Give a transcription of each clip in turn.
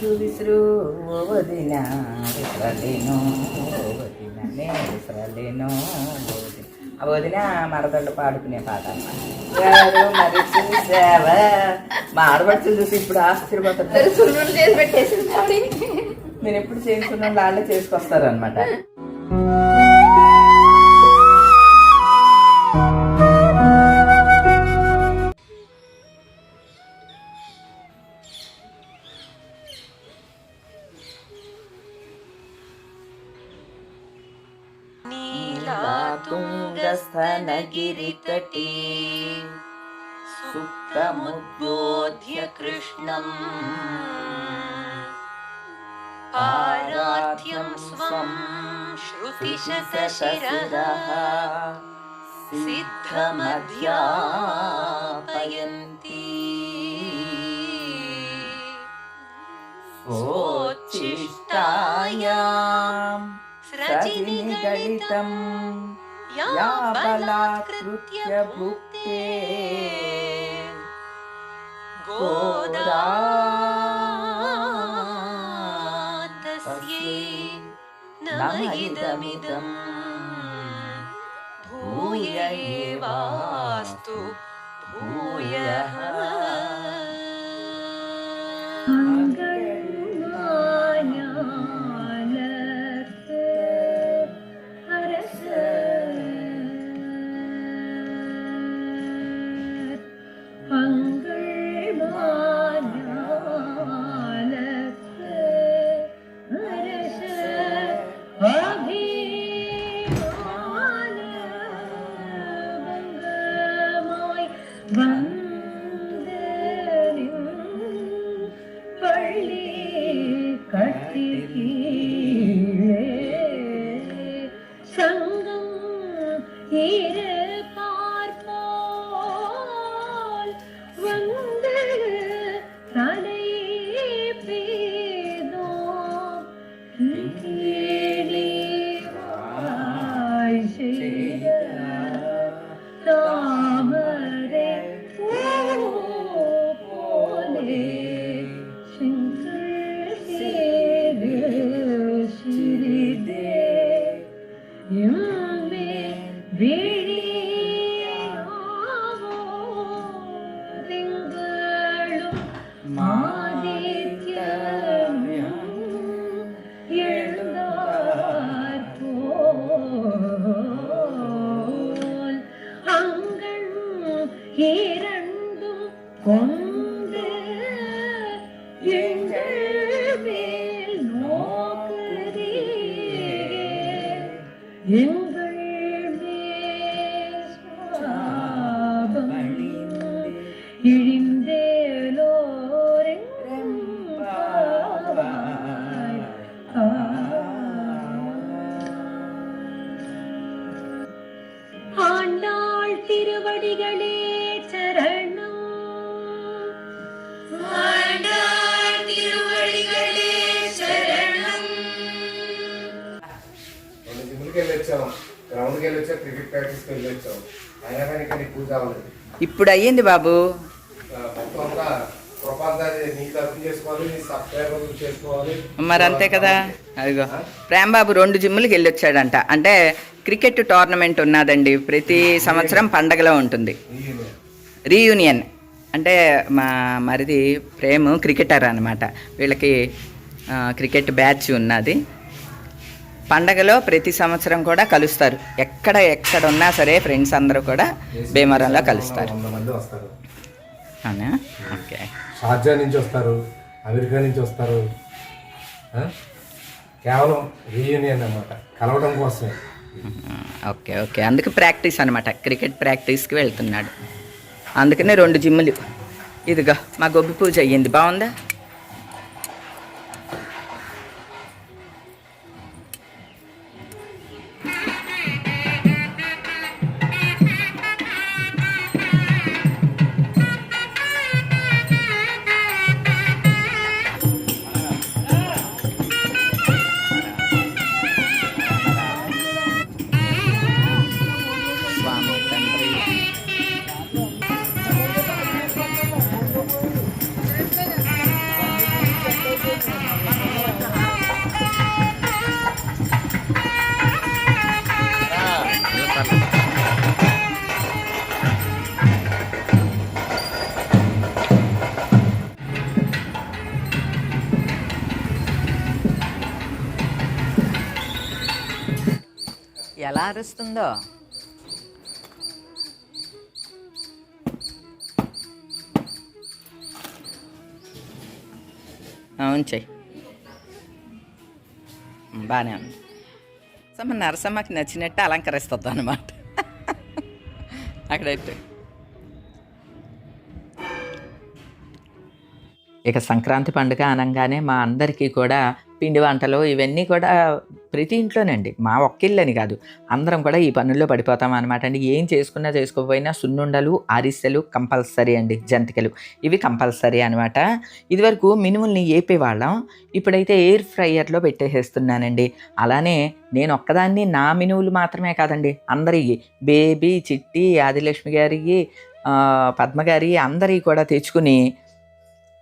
విసురు విసురు ఓ వదిన విసరలేను వదిన నే విసరలేను. ఆ వదిన మరదళ్ళు పాడుకునే పాట ఎవరు మరి చూసావా మా ఆడపడుచులు చూసి ఇప్పుడు ఆశ్చర్యపోతారు చేసి పెట్టేసింది ఆవిడ. నేను ఎప్పుడు చేసుకున్న వాళ్ళే చేసుకొస్తారు तुङ्गस्थनगिरितटे। ङ्गस्थनगिरिकटे सुप्रमुद्बोध्यकृष्णम् आराध्यम् स्वं श्रुतिशतशिरः। सिद्धमध्यापयन्ति। स्वोच्छिष्टायां श्रिनिगणितम् या बलात्कृत्य भुक्ते गोदा तस्यै नम इदमिदम् भूय एवास्तु भूयः ہاں۔ గ్రౌండ్కి వెళ్ళి వచ్చాం క్రికెట్ ప్రాక్టీస్కి వెళ్ళి వచ్చాం అయినా కానీ ఇక్కడ నీకు పూజ అవ్వలేదు. ఇప్పుడు అయ్యింది బాబు. మరి అంతే కదా. అదిగో. ప్రేమబాబు రెండు జిమ్ములకి వెళ్ళొచ్చాడంట. అంటే క్రికెట్ టోర్నమెంట్ ఉన్నదండి. ప్రతి సంవత్సరం పండగలో ఉంటుంది. రీయూనియన్. అంటే మా మరిది ప్రేమ్ క్రికెటర్ అనమాట వీళ్ళకి క్రికెట్ బ్యాచ్ ఉన్నది. పండగలో ప్రతి సంవత్సరం కూడా కలుస్తారు. ఎక్కడ ఎక్కడ ఉన్నా సరే ఫ్రెండ్స్ అందరూ కూడా భీమవరంలో కలుస్తారు. అవునా? ఓకే. షార్జా నుంచి వస్తారు అమెరికా నుంచి వస్తారు? కేవలం రీయూనియన్ అన్నమాట. కలవడం కోసమే. Okay okay. అందుకు ప్రాక్టీస్ అనమాట క్రికెట్ ప్రాక్టీస్కి వెళ్తున్నాడు. అందుకనే రెండు జిమ్ములు. ఇదిగో మా గొబ్బి పూజ అయ్యింది. బాగుందా? అరుస్తుందో అవును చెయ్యి. బాగానే ఉంది. సమ్మ నరసమ్మకి నచ్చినట్టు అలంకరిస్తుంది అనమాట అక్కడైతే. ఇక సంక్రాంతి పండుగ అనగానే మా అందరికీ కూడా పిండి వంటలు ఇవన్నీ కూడా ప్రతి ఇంట్లోనండి. మా ఒక్కిళ్ళని కాదు. అందరం కూడా ఈ పనుల్లో పడిపోతాం అనమాట అండి. ఏం చేసుకున్నా చేసుకోకపోయినా సున్నుండలు అరిసెలు కంపల్సరీ అండి. జంతికలు. ఇవి కంపల్సరీ అనమాట ఇదివరకు మినుముల్ని ఏపేవాళ్ళం. ఇప్పుడైతే ఎయిర్ ఫ్రైయర్లో పెట్టేసేస్తున్నానండి. అలానే నేను ఒక్కదాన్ని నా మినువులు మాత్రమే కాదండి. అందరికి బేబీ చిట్టి ఆదిలక్ష్మి గారికి పద్మగారి అందరికి అందరివి కూడా తెచ్చుకుని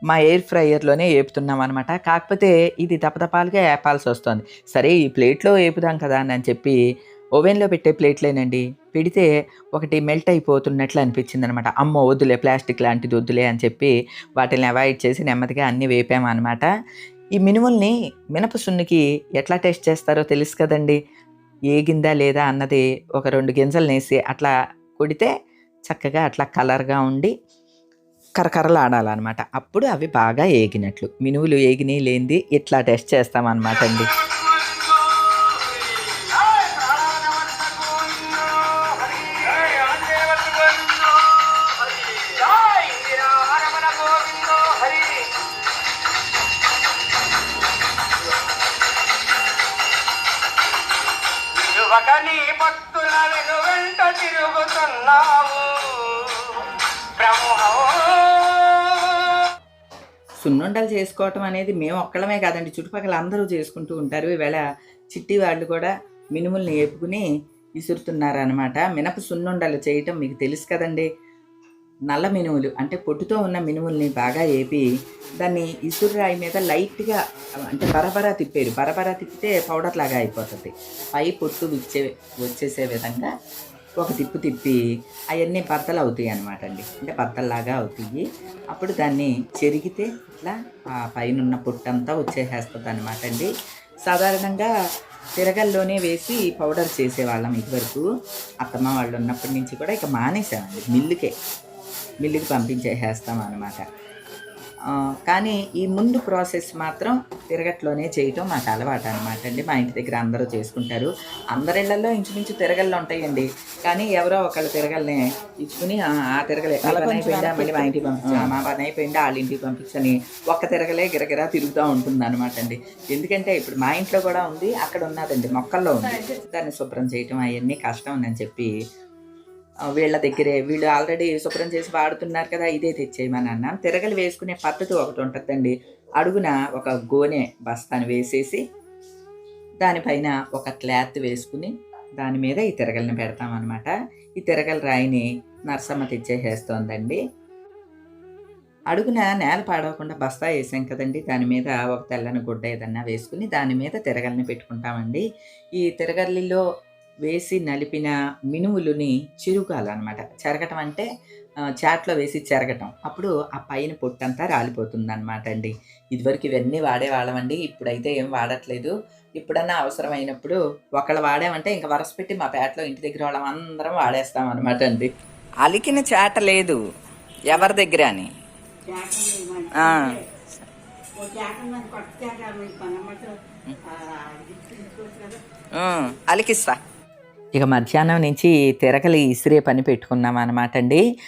మా ఎయిర్ ఫ్రైయర్లోనే వేపుతున్నాం అనమాట కాకపోతే ఇది దపదపాలుగా వేపాల్సి వస్తుంది సరే ఈ ప్లేట్లో వేపుదాం కదా అని చెప్పి ఓవెన్లో పెట్టే ప్లేట్లేనండి. పెడితే ఒకటి మెల్ట్ అయిపోతున్నట్లు అనిపించింది అనమాట అమ్మో వద్దులే ప్లాస్టిక్ లాంటిది వద్దులే అని చెప్పి వాటిని అవాయిడ్ చేసి నెమ్మదిగా అన్నీ వేపామన్నమాట. ఈ మినుముల్ని మినప సున్నికి ఎట్లా టేస్ట్ చేస్తారో తెలుసు కదండి. ఏగిందా లేదా అన్నది ఒక రెండు గింజలు వేసి అట్లా కొడితే చక్కగా అట్లా కలర్గా ఉండి కరకరలాడాలన్నమాట. అప్పుడు అవి బాగా ఏగినట్లు. మినువులు ఏగినాయి లేనిది ఇట్లా టెస్ట్ చేస్తామన్నమాట అండి? సున్నుండలు చేసుకోవటం అనేది మేము ఒక్కడమే కాదండి. చుట్టుపక్కల అందరూ చేసుకుంటూ ఉంటారు. ఈవేళ చిట్టి వాళ్ళు కూడా మినుముల్ని వేపుకుని విసురుతున్నారనమాట మినప సున్నుండలు చేయటం మీకు తెలుసు కదండి. నల్ల మినుములు అంటే పొట్టుతో ఉన్న మినుముల్ని బాగా వేపి దాన్ని ఇసురురాయి మీద లైట్గా అంటే బరబరా తిప్పేరు బరబరా తిప్పితే పౌడర్ లాగా అయిపోతుంది. పై పొట్టు వచ్చే వచ్చేసే విధంగా ఒక తిప్పు తిప్పి అవన్నీ బద్దలు అవుతాయి అనమాట అండి. అంటే బద్దల్లాగా అవుతాయి. అప్పుడు దాన్ని చెరిగితే ఇట్లా ఆ పైన ఉన్న పొట్టంతా వచ్చేసేస్తుంది అనమాట అండి. సాధారణంగా తిరగల్లోనే వేసి పౌడర్ చేసేవాళ్ళం ఇదివరకు. అత్తమ్మ వాళ్ళు ఉన్నప్పటి నుంచి కూడా ఇక మానేసామండి మిల్లుకే మిల్లుకి పంపించేసేస్తాం అనమాట కానీ ఈ ముందు ప్రాసెస్ మాత్రం తిరగట్లోనే చేయటం మాకు అలవాటు అనమాట అండి. మా ఇంటి దగ్గర అందరూ చేసుకుంటారు. అందరిళ్ళలో ఇంచుమించు తిరగళ్ళు ఉంటాయండి. కానీ ఎవరో ఒకళ్ళు తిరగల్నే ఇచ్చుకుని "ఆ, తిరగలే. పని అయిపోయిందా? మళ్ళీ మా ఇంటికి పంపించా మా పని అయిపోయిందా? వాళ్ళ ఇంటికి పంపించని ఒక్క తిరగలే గిరగిరా తిరుగుతూ ఉంటుంది అనమాట అండి. ఎందుకంటే ఇప్పుడు మా ఇంట్లో కూడా ఉంది అక్కడ ఉన్నదండి మొక్కల్లో ఉంది. దాన్ని శుభ్రం చేయటం అవన్నీ కష్టం ఉందని చెప్పి వీళ్ళ దగ్గరే. వీళ్ళు ఆల్రెడీ శుభ్రం చేసి వాడుతున్నారు కదా ఇదే తెచ్చేయమని అన్న తిరగలు వేసుకునే పద్ధతి ఒకటి ఉంటుందండి. అడుగున ఒక గోనె బస్తాను వేసేసి దానిపైన ఒక క్లాత్ వేసుకుని దాని మీద ఈ తిరగలను పెడతామన్నమాట. ఈ తిరగల రాయిని నర్సమ్మ తెచ్చేసేస్తోందండి. అడుగున నేల పాడవకుండా బస్తా వేసాం కదండి. దాని మీద ఒక తెల్లని గుడ్డ ఏదన్నా వేసుకుని దాని మీద తిరగల్ని పెట్టుకుంటామండి. ఈ తిరగల్లిలో వేసి నలిపిన మినుములని చిరుగాలన్నమాట. చెరగటం అంటే చాట్లో వేసి చెరగటం. అప్పుడు ఆ పైన పొట్టంతా రాలిపోతుంది అనమాట అండి. ఇదివరకు ఇవన్నీ వాడేవాళ్ళమండి ఇప్పుడైతే ఏం వాడట్లేదు. ఇప్పుడన్నా అవసరమైనప్పుడు ఒకళ్ళు వాడామంటే ఇంకా వరస పెట్టి మా పేటలో ఇంటి దగ్గర వాళ్ళం అందరం వాడేస్తాం అనమాట అండి. అలికిన చాట లేదు ఎవరి దగ్గర అని? అలికిస్తా. ఇక మధ్యాహ్నం నుంచి తిరకలి ఇసిరే పని పెట్టుకున్నాం అనమాట అండి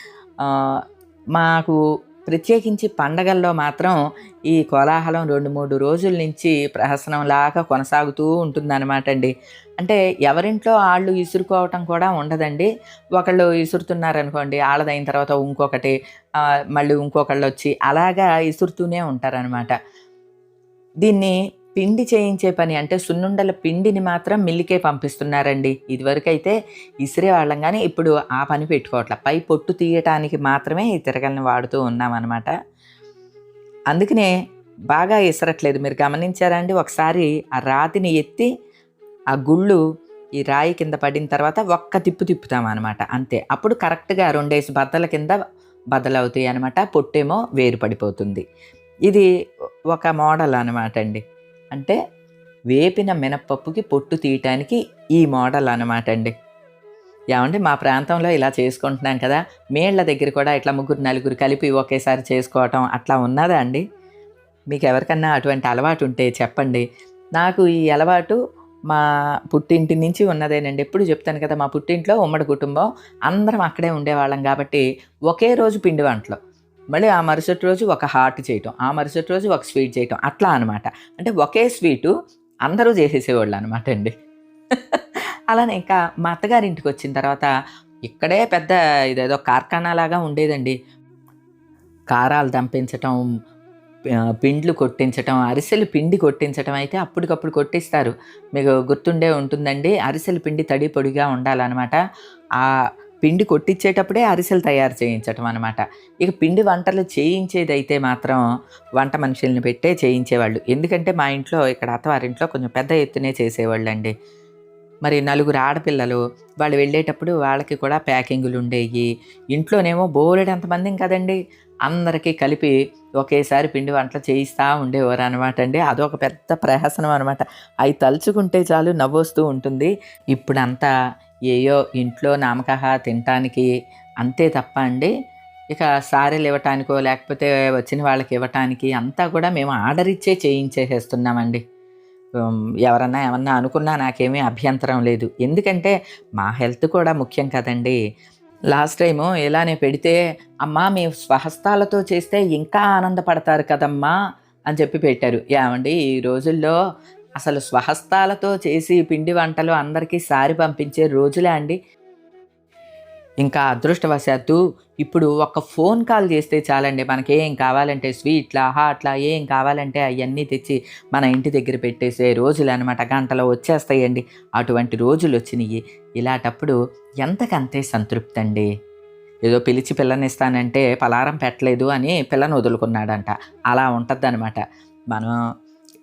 మాకు ప్రత్యేకించి పండగల్లో మాత్రం ఈ కోలాహలం రెండు మూడు రోజుల నుంచి ప్రహసనంలాగా కొనసాగుతూ ఉంటుందన్నమాట అండి అంటే ఎవరింట్లో వాళ్ళు ఇసురుకోవటం కూడా ఉండదండి. ఒకళ్ళు ఇసురుతున్నారనుకోండి వాళ్ళదైన తర్వాత ఇంకొకటి మళ్ళీ ఇంకొకళ్ళు వచ్చి అలాగా ఇసురుతూనే ఉంటారనమాట దీన్ని పిండి చేయించే పని అంటే సున్నుండల పిండిని మాత్రం మిల్లికే పంపిస్తున్నారండి. ఇదివరకైతే ఇసిరే వాళ్ళం కానీ ఇప్పుడు ఆ పని పెట్టుకోవట్లే. పై పొట్టు తీయటానికి మాత్రమే ఈ తిరగల్ని వాడుతూ ఉన్నామన్నమాట. అందుకనే బాగా ఇసరట్లేదు. మీరు గమనించారా అండి? ఒకసారి ఆ రాతిని ఎత్తి ఆ గుళ్ళు ఈ రాయి కింద పడిన తర్వాత ఒక్క తిప్పు తిప్పుతాం అనమాట అంతే. అప్పుడు కరెక్ట్గా రెండేసి బద్దల కింద బద్దలవుతాయి అనమాట పొట్టేమో వేరు పడిపోతుంది. ఇది ఒక మోడల్ అనమాట అండి. అంటే వేపిన మినప్పప్పుకి పొట్టు తీయటానికి ఈ మోడల్ అనమాట అండి. ఏమంటే మా ప్రాంతంలో ఇలా చేసుకుంటున్నాం కదా మేళ్ళ దగ్గర కూడా ఇట్లా ముగ్గురు నలుగురు కలిపి ఒకేసారి చేసుకోవటం అట్లా ఉన్నదా అండి? మీకు ఎవరికన్నా అటువంటి అలవాటు ఉంటే చెప్పండి. నాకు ఈ అలవాటు మా పుట్టింటి నుంచి ఉన్నదేనండి. ఎప్పుడు చెప్తాను కదా మా పుట్టింట్లో ఉమ్మడి కుటుంబం అందరం అక్కడే ఉండేవాళ్ళం కాబట్టి ఒకే రోజు పిండి వంటలు. మళ్ళీ ఆ మరుసటి రోజు ఒక హాట్ చేయటం ఆ మరుసటి రోజు ఒక స్వీట్ చేయటం అట్లా అనమాట అంటే ఒకే స్వీటు అందరూ చేసేసేవాళ్ళు అనమాట అండి. అలానే ఇంకా మా అత్తగారింటికి వచ్చిన తర్వాత ఇక్కడే పెద్ద ఇదేదో కార్ఖానా లాగా ఉండేదండి. కారాలు దంపించటం పిండ్లు కొట్టించటం అరిసెలు పిండి కొట్టించటం అయితే అప్పటికప్పుడు కొట్టిస్తారు. మీకు గుర్తుండే ఉంటుందండి అరిసెల పిండి తడి పొడిగా ఉండాలన్నమాట. ఆ పిండి కొట్టించేటప్పుడే అరిసెలు తయారు చేయించటం అనమాట ఇక పిండి వంటలు చేయించేదైతే మాత్రం వంట మనుషుల్ని పెట్టే చేయించేవాళ్ళు. ఎందుకంటే మా ఇంట్లో ఇక్కడ అత్తవారింట్లో కొంచెం పెద్ద ఎత్తునే చేసేవాళ్ళు అండి మరి నలుగురు ఆడపిల్లలు వాళ్ళు వెళ్ళేటప్పుడు వాళ్ళకి కూడా ప్యాకింగులు ఉండేవి ఇంట్లోనేమో బోలెడు మంది కదండి. అందరికీ కలిపి ఒకేసారి పిండి వంటలు చేయిస్తూ ఉండేవారు అనమాట అండి. అదొక పెద్ద ప్రహసనం అనమాట అవి తలుచుకుంటే చాలు నవ్వొస్తూ ఉంటుంది. ఇప్పుడంతా ఏయో ఇంట్లో నామకహ తినటానికి అంతే తప్ప అండి. ఇక సారీలు ఇవ్వటానికో లేకపోతే వచ్చిన వాళ్ళకి ఇవ్వటానికి అంతా కూడా మేము ఆర్డర్ ఇచ్చే చేయించేసేస్తున్నామండి. ఎవరన్నా ఏమన్నా అనుకున్నా నాకేమీ అభ్యంతరం లేదు. ఎందుకంటే మా హెల్త్ కూడా ముఖ్యం కదండి. లాస్ట్ టైము ఇలానే పెడితే అమ్మా మీ స్వహస్తాలతో చేస్తే ఇంకా ఆనందపడతారు కదమ్మా అని చెప్పి పెట్టారు. ఏమండి ఈ రోజుల్లో అసలు స్వహస్తాలతో చేసి పిండి వంటలు అందరికీ సారి పంపించే రోజులే అండి. ఇంకా అదృష్టవశాత్తు ఇప్పుడు ఒక ఫోన్ కాల్ చేస్తే చాలండి. మనకి ఏం కావాలంటే స్వీట్లా హాట్లా ఏం కావాలంటే అవన్నీ తెచ్చి మన ఇంటి దగ్గర పెట్టేసే రోజులు అనమాట గంటలో వచ్చేస్తాయండి. అటువంటి రోజులు వచ్చినాయి ఇలాటప్పుడు ఎంతకంతే సంతృప్తి అండి ఏదో పిలిచి పిల్లనిస్తానంటే పలారం పెట్టలేదు అని పిల్లను వదులుకున్నాడంట. అలా ఉంటుందన్నమాట మనం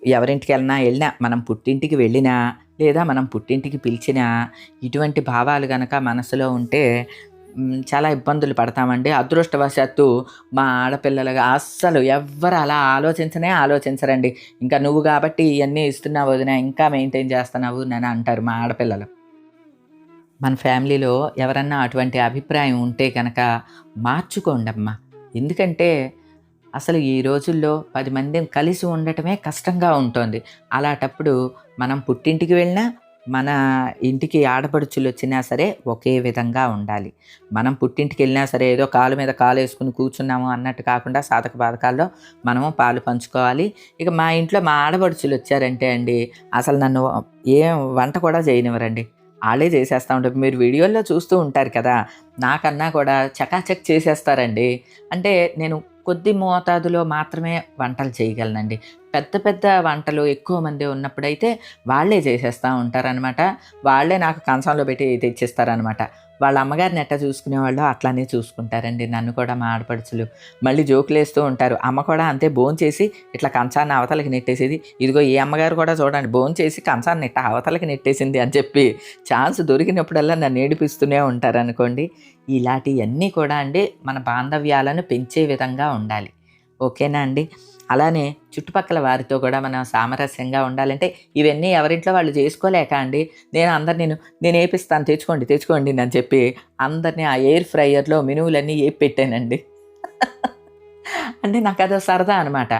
ఎవరింటికి వెళ్ళినా వెళ్ళినా మనం పుట్టింటికి వెళ్ళినా లేదా మనం పుట్టింటికి పిలిచినా ఇటువంటి భావాలు కనుక మనసులో ఉంటే చాలా ఇబ్బందులు పడతామండి. అదృష్టవశాత్తు మా ఆడపిల్లలుగా అస్సలు ఎవ్వరు అలా ఆలోచించనే ఆలోచించరండి. ఇంకా నువ్వు కాబట్టి ఇవన్నీ ఇస్తున్నావు వదిన ఇంకా మెయింటైన్ చేస్తున్నావు నేను అంటారు మా ఆడపిల్లలు. మన ఫ్యామిలీలో ఎవరన్నా అటువంటి అభిప్రాయం ఉంటే కనుక మార్చుకోండి అమ్మా ఎందుకంటే అసలు ఈ రోజుల్లో పది మందిని కలిసి ఉండటమే కష్టంగా ఉంటుంది. అలాంటప్పుడు మనం పుట్టింటికి వెళ్ళినా మన ఇంటికి ఆడపడుచులు వచ్చినా సరే ఒకే విధంగా ఉండాలి. మనం పుట్టింటికి వెళ్ళినా సరే ఏదో కాలు మీద కాలు వేసుకుని కూర్చున్నాము అన్నట్టు కాకుండా సాధక బాధకాల్లో మనము పాలు పంచుకోవాలి. ఇక మా ఇంట్లో మా ఆడపడుచులు వచ్చారంటే అండి అసలు నన్ను ఏం వంట కూడా చేయనివ్వరండి. వాళ్ళే చేసేస్తూ ఉంటారు. మీరు వీడియోల్లో చూస్తూ ఉంటారు కదా నాకన్నా కూడా చకాచక్ చేసేస్తారండి. అంటే నేను కొద్ది మోతాదులో మాత్రమే వంటలు చేయగలనండి. పెద్ద పెద్ద వంటలు ఎక్కువ మంది ఉన్నప్పుడైతే వాళ్ళే చేసేస్తూ ఉంటారనమాట వాళ్ళే నాకు కంచంలో పెట్టి తెచ్చిస్తారనమాట వాళ్ళ అమ్మగారిని ఎట్ట చూసుకునేవాళ్ళు అట్లానే చూసుకుంటారండి. నన్ను కూడా మా ఆడపడుచులు మళ్ళీ జోకులు వేస్తూ ఉంటారు. అమ్మ కూడా అంతే భోంచేసి చేసి ఇట్లా కంచాన్ని అవతలకి నెట్టేసేది. ఇదిగో ఈ అమ్మగారు కూడా చూడండి భోంచేసి చేసి కంచాన్ని నెట్ట అవతలకి నెట్టేసింది అని చెప్పి ఛాన్స్ దొరికినప్పుడల్లా నన్ను ఏడిపిస్తూనే ఉంటారు అనుకోండి ఇలాంటివన్నీ కూడా అండి మన బాంధవ్యాలను పెంచే విధంగా ఉండాలి. ఓకేనా అండి? అలానే చుట్టుపక్కల వారితో కూడా మనం సామరస్యంగా ఉండాలంటే ఇవన్నీ ఎవరింట్లో వాళ్ళు చేసుకోలేక అండి. నేను అందరు నేను నేను వేపిస్తాను తెచ్చుకోండి తెచ్చుకోండి అని చెప్పి అందరినీ ఆ ఎయిర్ ఫ్రైయర్లో మినువులన్నీ ఏపి పెట్టానండి. అంటే నాకు అదో సరదా అనమాట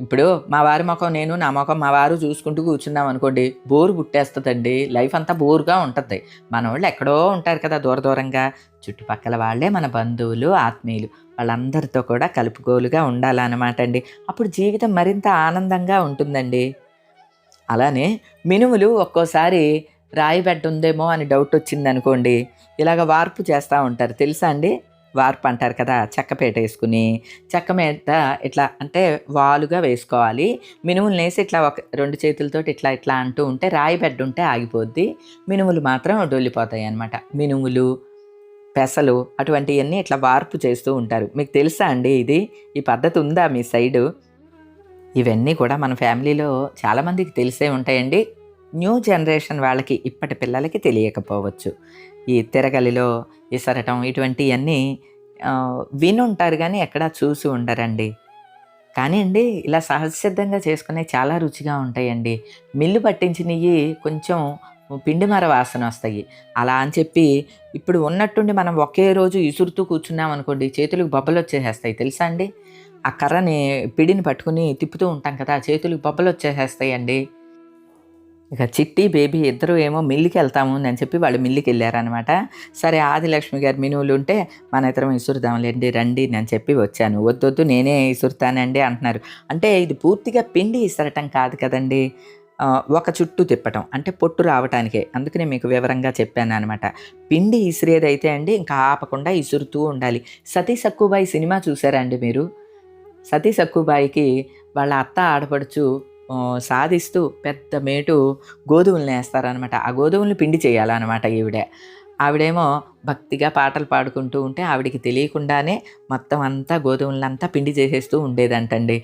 ఇప్పుడు మా వారి ముఖం నేను నా ముఖం మా వారు చూసుకుంటూ కూర్చున్నాం అనుకోండి బోరు పుట్టేస్తుందండి. లైఫ్ అంతా బోరుగా ఉంటుంది. మన వాళ్ళు ఎక్కడో ఉంటారు కదా దూర దూరంగా. చుట్టుపక్కల వాళ్ళే మన బంధువులు ఆత్మీయులు. వాళ్ళందరితో కూడా కలుపుకోలుగా ఉండాలన్నమాట అండి. అప్పుడు జీవితం మరింత ఆనందంగా ఉంటుందండి. అలానే మినుములు ఒక్కోసారి రాయి బెడ్ ఉందేమో అని డౌట్ వచ్చింది అనుకోండి ఇలాగ వార్పు చేస్తూ ఉంటారు. తెలుసా అండి? వార్పు అంటారు కదా చెక్కపేట వేసుకుని చెక్క మీద ఇట్లా అంటే వాలుగా వేసుకోవాలి. మినుములు వేసి ఇట్లా ఒక రెండు చేతులతో ఇట్లా ఇట్లా అంటూ ఉంటే రాయి బెడ్ ఉంటే ఆగిపోద్ది. మినుములు మాత్రం డొల్లిపోతాయి అన్నమాట. మినుములు పెసలు అటువంటివన్నీ ఇట్లా వార్పు చేస్తూ ఉంటారు. మీకు తెలుసా అండి ఇది? ఈ పద్ధతి ఉందా మీ సైడు? ఇవన్నీ కూడా మన ఫ్యామిలీలో చాలామందికి తెలిసే ఉంటాయండి. న్యూ జనరేషన్ వాళ్ళకి ఇప్పటి పిల్లలకి తెలియకపోవచ్చు. ఈ తిరగలిలో ఇసరటం ఇటువంటివన్నీ వినుంటారు కానీ ఎక్కడా చూసి ఉండరండి. కానీ అండి ఇలా సహజసిద్ధంగా చేసుకునే చాలా రుచిగా ఉంటాయండి. మిల్లు పట్టించినవి కొంచెం పిండి మర వాసన వస్తాయి. అలా అని చెప్పి ఇప్పుడు ఉన్నట్టుండి మనం ఒకే రోజు ఇసురుతూ కూర్చున్నాం అనుకోండి చేతులకు బొబ్బలు వచ్చేసేస్తాయి తెలుసా అండి? ఆ కర్రని పిడిని పట్టుకుని తిప్పుతూ ఉంటాం కదా చేతులకు బొబ్బలు వచ్చేసేస్తాయండి ఇక చిట్టి బేబీ ఇద్దరు ఏమో మిల్లుకి వెళ్తాము అని చెప్పి వాళ్ళు మిల్లుకి వెళ్ళారనమాట సరే ఆదిలక్ష్మి గారి మినువులు ఉంటే మన ఇద్దరం ఇసురుదాంలేండి రండి అని చెప్పి వచ్చాను. వద్దొద్దు నేనే ఇసురుతానండి అంటున్నారు. అంటే ఇది పూర్తిగా పిండి ఇసరటం కాదు కదండి. ఒక చుట్టూ తిప్పటం అంటే పొట్టు రావటానికే. అందుకనే మీకు వివరంగా చెప్పాను అనమాట పిండి ఇసిరేదైతే అండి ఇంకా ఆపకుండా ఇసురుతూ ఉండాలి. సతీ సక్కుబాయి సినిమా చూసారా అండి మీరు? సతీ సక్కుబాయికి వాళ్ళ అత్త ఆడపడుచు సాధిస్తూ పెద్ద మేటు గోధుమలు వేస్తారనమాట ఆ గోధుమలు పిండి చేయాలన్నమాట ఈవిడ. ఆవిడేమో భక్తిగా పాటలు పాడుకుంటూ ఉంటే ఆవిడికి తెలియకుండానే మొత్తం అంతా గోధుమలంతా పిండి చేసేస్తూ ఉండేదంటండి.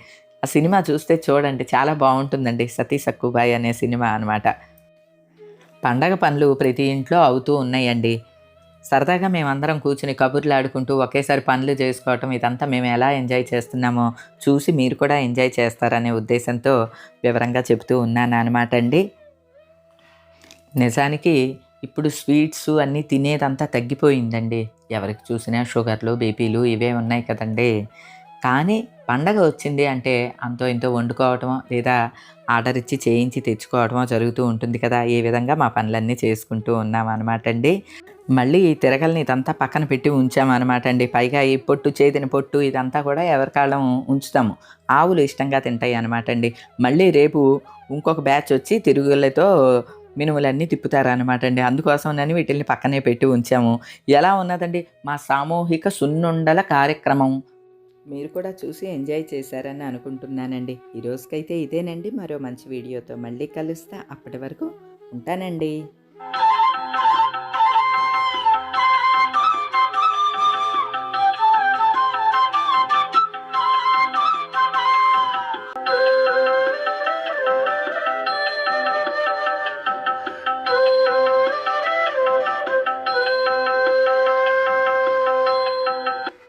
ఆ సినిమా చూస్తే చూడండి చాలా బాగుంటుందండి సతీ సక్కుబాయి అనే సినిమా అనమాట పండగ పనులు ప్రతి ఇంట్లో అవుతూ ఉన్నాయండి. సరదాగా మేమందరం కూర్చుని కబుర్లు ఆడుకుంటూ ఒకేసారి పనులు చేసుకోవటం ఇదంతా మేము ఎలా ఎంజాయ్ చేస్తున్నామో చూసి మీరు కూడా ఎంజాయ్ చేస్తారనే ఉద్దేశంతో వివరంగా చెబుతూ ఉన్నాను అనమాట అండి. నిజానికి ఇప్పుడు స్వీట్స్ అన్నీ తినేదంతా తగ్గిపోయిందండి. ఎవరికి చూసినా షుగర్లు బీపీలు ఇవే ఉన్నాయి కదండి. కానీ పండగ వచ్చింది అంటే అంతో ఇంతో వండుకోవటమో లేదా ఆర్డర్ ఇచ్చి చేయించి తెచ్చుకోవటమో జరుగుతూ ఉంటుంది కదా. ఈ విధంగా మా పనులన్నీ చేసుకుంటూ ఉన్నాం అనమాట అండి. మళ్ళీ ఈ తిరగల్ని ఇదంతా పక్కన పెట్టి ఉంచామన్నమాట అండి. పైగా ఈ పొట్టు చేతిని పొట్టు ఇదంతా కూడా ఎవరికాళ్ళం ఉంచుతాము. ఆవులు ఇష్టంగా తింటాయి అనమాట అండి. మళ్ళీ రేపు ఇంకొక బ్యాచ్ వచ్చి తిరుగులతో మినుములన్నీ తిప్పుతారనమాట అండి. అందుకోసమని వీటిని పక్కనే పెట్టి ఉంచాము. ఎలా ఉన్నదండి? మా సామూహిక సున్నుండల కార్యక్రమం. మీరు కూడా చూసి ఎంజాయ్ చేశారని అనుకుంటున్నానండి. ఈ రోజుకైతే ఇదేనండి. మరో మంచి వీడియోతో మళ్ళీ కలుస్తా. అప్పటి వరకు ఉంటానండి.